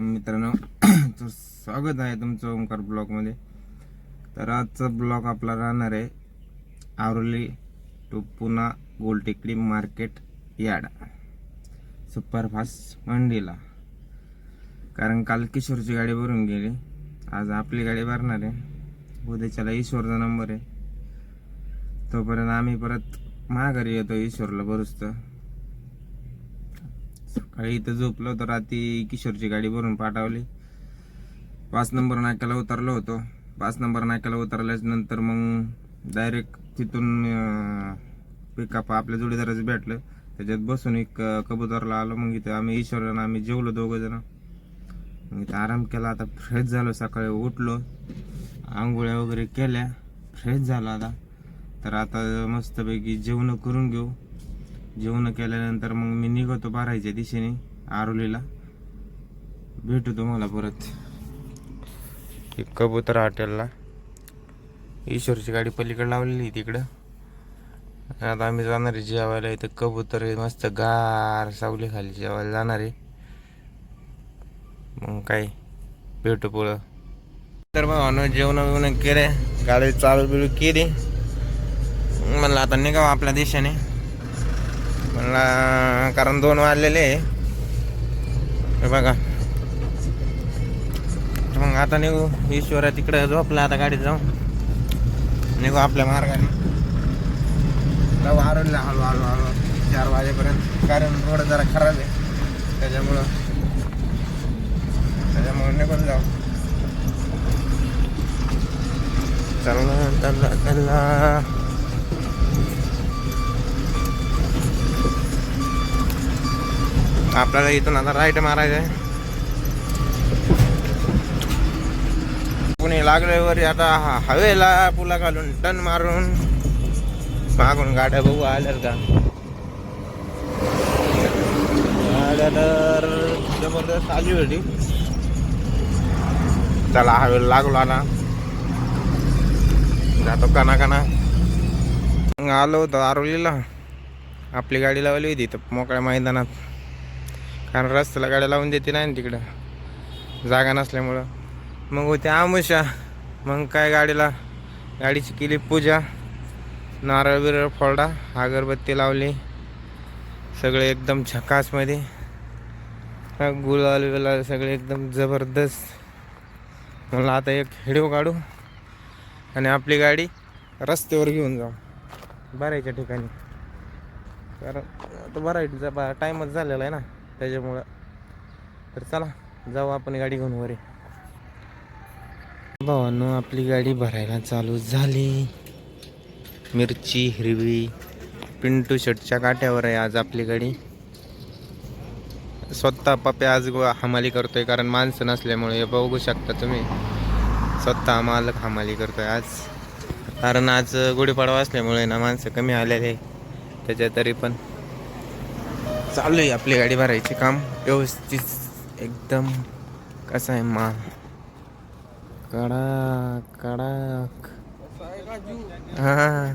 मित्रांनो तर स्वागत आहे तुमचं ओंकार ब्लॉगमध्ये. तर आजचा ब्लॉग आपला राहणार आहे आवरली to Pune Goltekdi market yard superfast मंडीला. कारण काल किशोरची गाडी भरून गेली आज आपली गाडी भरणार आहे. उद्याच्याला ईश्वरचा नंबर आहे. तोपर्यंत आम्ही परत माघारी येतो ईश्वरला भरूच तर इथं झोपलो तर रात्री. किशोरची गाडी भरून पाठवली. पाच नंबर नाक्याला उतरलो होतो. पाच नंबर नाक्याला उतरल्याच नंतर मग डायरेक्ट तिथून पिकअप आपल्या जोडीदाराचं भेटलं. त्याच्यात बसून एक कबूतरला कबुतरला आलो. मग इथं आम्ही ईश्वरानं आम्ही जेवलो दोघं जण. मग इथं आराम केला. आता फ्रेश झालो. सकाळी उठलो. आंघोळ्या वगैरे केल्या. फ्रेश झालो आता. तर आता मस्तपैकी जेवण करून घेऊ. जेवण केल्यानंतर मग मी निघतो बारायच्या दिशेने आरोलीला. भेटू तुम्हाला परत. एक कबूतर हॉटेलला. ईश्वरची गाडी पलीकडे लावलेली तिकडं. आता आम्ही जाणार आहे जेवायला. इथं कबूतर मस्त गार सावली खाली जेवायला जाणार आहे. मग काय भेटू पुढं. तर भावानं जेवण बिवणं केले गाडी चालू बिलू केली. म्हणलं आता निघावं आपल्या देशाने. म्हणला कारण दोन वाजलेले आहे. हे बघा. तर मग आता निघू ईश्वरा तिकडे झोपला आता गाडीत जाऊन निघू आपल्या मार्गाने. जाऊ आरोला हळू हळू हळू. चार वाजेपर्यंत. कारण रोड जरा खराब आहे. त्याच्यामुळं त्याच्यामुळं निघून जाऊ. चल चला चला. आपल्याला इथून आता राईट मारायचं आहे पुणे लागल्यावर आता हा- हवेला पुला घालून टन मारून मागून गाड्या बघू आल्यात का? गाड्या तर जबरदस्त आली होती. चला हवेला लागलो आता. जातो काना काना मग आलो होतो आरोलीला. आपली गाडी लावली होती तर मोकळ्या मैदानात. कारण रस्त्याला गाड्या लावून देते नाही ना तिकडं. जागा नसल्यामुळं. मग होते आमुषा. मग काय गाडीला? गाडीची केली पूजा. नारळ बिरळ फोडा. अगरबत्ती लावली. सगळे एकदम झकासमध्ये गुलाल बिलाल सगळे एकदम जबरदस्त. म्हणलं आता एक हिडिओ काढू आणि आपली गाडी रस्त्यावर घेऊन जाऊ. भरायच्या ठिकाणी. कारण आता बा टाईमच झालेला आहे ना. त्याच्यामुळं. तर चला जाऊ आपण गाडी घेऊन वरे. भावांनो आपली गाडी भरायला चालू झाली. मिरची हिरवी पिंटू शर्टच्या काट्यावर आहे आज आपली गाडी. स्वतः पप्या आज गो- हमाली करतोय कारण माणसं नसल्यामुळे हे बघू शकता तुम्ही. स्वतः मालक हमाली करतोय आज. कारण आज गुढीपाडवा असल्यामुळे ना माणसं कमी आलेले त्याच्या तरी पण. चालू आहे आपली गाडी भरायचे काम. व्यवस्थित एकदम कसं आहे माल कडा कडक. हां.